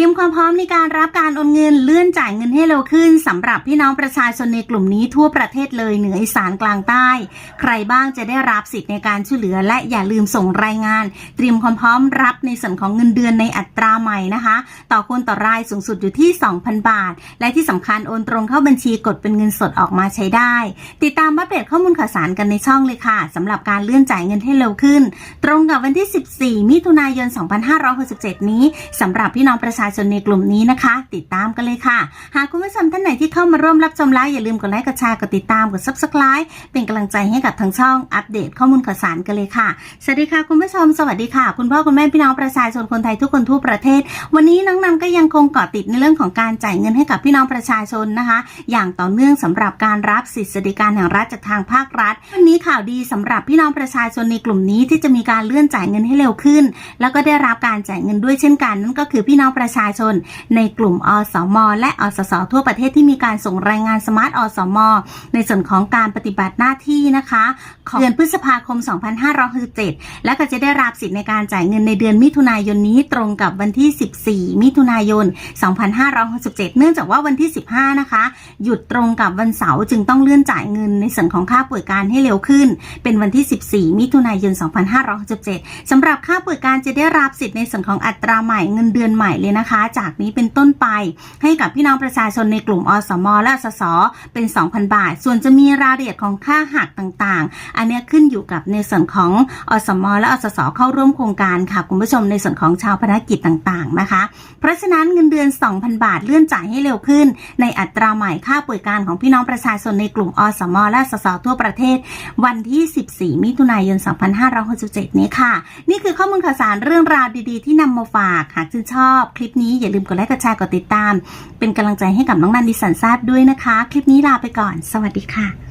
รียมความพร้อมในการรับการโอนเงินเลื่อนจ่ายเงินให้เร็วขึ้นสำหรับพี่น้องประชาชนในกลุ่มนี้ทั่วประเทศเลยเหนืออีสานกลางใต้ ใครบ้างจะได้รับสิทธิ์ในการช่วยเหลือ และอย่าลืมส่งรายงาน เตรียมความพร้อมรับในส่วนของเงินเดือนในอัตราใหม่นะคะ ต่อคนต่อรายสูงสุดอยู่ที่ 2,000 บาท และที่สำคัญโอนตรงเข้าบัญชีกดเป็นเงินสดออกมาใช้ได้ ติดตามอัปเดตข้อมูลข่าวสารกันในช่องเลยค่ะสำหรับการเลื่อนจ่ายเงินให้เร็วขึ้น ตรงกับวันที่ 14 มิถุนายน 2567 นี้สำหรับพี่น้องประชาชนในกลุ่มนี้นะคะ ติดตามกันเลยค่ะ หากคุณผู้ชมท่านไหนที่เข้ามาร่วมรับชมแล้วอย่าลืมกดไลค์กดแชร์กดติดตามกด subscribe เป็นกำลังใจให้กับทางช่องอัปเดตข้อมูลข่าวสารกันเลยค่ะสวัสดีค่ะคุณผู้ชมสวัสดีค่ะ คุณพ่อคุณแม่พี่น้องประชาชนคนไทยทุกคนทั่วประเทศ วันนี้น้องนำก็ยังคงเกาะติดในเรื่องของการจ่ายเงินให้กับพี่น้องประชาชนนะคะ อย่างต่อเนื่องสำหรับการรับสิทธิสวัสดิการแห่งรัฐจากทางภาครัฐวันนี้ข่าวดีสำหรับพี่น้องประชาชนในกลุ่มนี้ที่จะมีการเลื่อนจ่ายเงินให้เร็วขึ้น แล้วก็ได้รับการจ่ายเงินด้วยเช่นกันนั่นก็คือพี่น้องประชาชน ในกลุ่มอสม และอสสทั่วประเทศที่มีการส่งรายงานสมาร์ทอสม ในส่วนของการปฏิบัติหน้าที่นะคะของเดือนพฤษภาคม 2567 และก็จะได้รับสิทธิ์ในการจ่ายเงินในเดือนมิถุนายนนี้ตรงกับวันที่ 14 มิถุนายน 2567 เนื่องจากว่าวันที่ 15 นะคะ หยุดตรงกับวันเสาร์จึงต้องเลื่อนจ่ายเงินในส่วนของค่าป่วยการให้เร็วขึ้น เป็นวันที่ 14 มิถุนายน 2567สำหรับค่าป่วยการจะได้รับสิทธิ์ในส่วนของอัตราใหม่เงินเดือนใหม่เลยนะคะ จากนี้เป็นต้นไป ให้กับพี่น้องประชาชนในกลุ่มอสมและสสเป็น 2,000 บาท ส่วนจะมีรายละเอียดของค่าหักต่างๆ อันนี้ขึ้นอยู่กับในส่วนของอสมและอสสเข้าร่วมโครงการค่ะคุณผู้ชมในส่วนของชาวพนักกิจต่างๆนะคะ เพราะฉะนั้นเงินเดือน 2,000 บาทเลื่อนจ่ายให้เร็วขึ้น ในอัตราใหม่ค่าป่วยการของพี่น้องประชาชนในกลุ่มอสมและสสทั่วประเทศ วันที่ 14 มิถุนายน 2567 นี้ค่ะ นี่คือข้อมูลข่าวสารเรื่องราวดีๆ ที่นำมาฝากหากชื่นชอบคลิปปนี้อย่าลืมกดไลค์กดแชร์กดติดตาม เป็นกำลังใจให้กับน้องนันดิสันซาดด้วยนะคะ คลิปนี้ลาไปก่อน สวัสดีค่ะ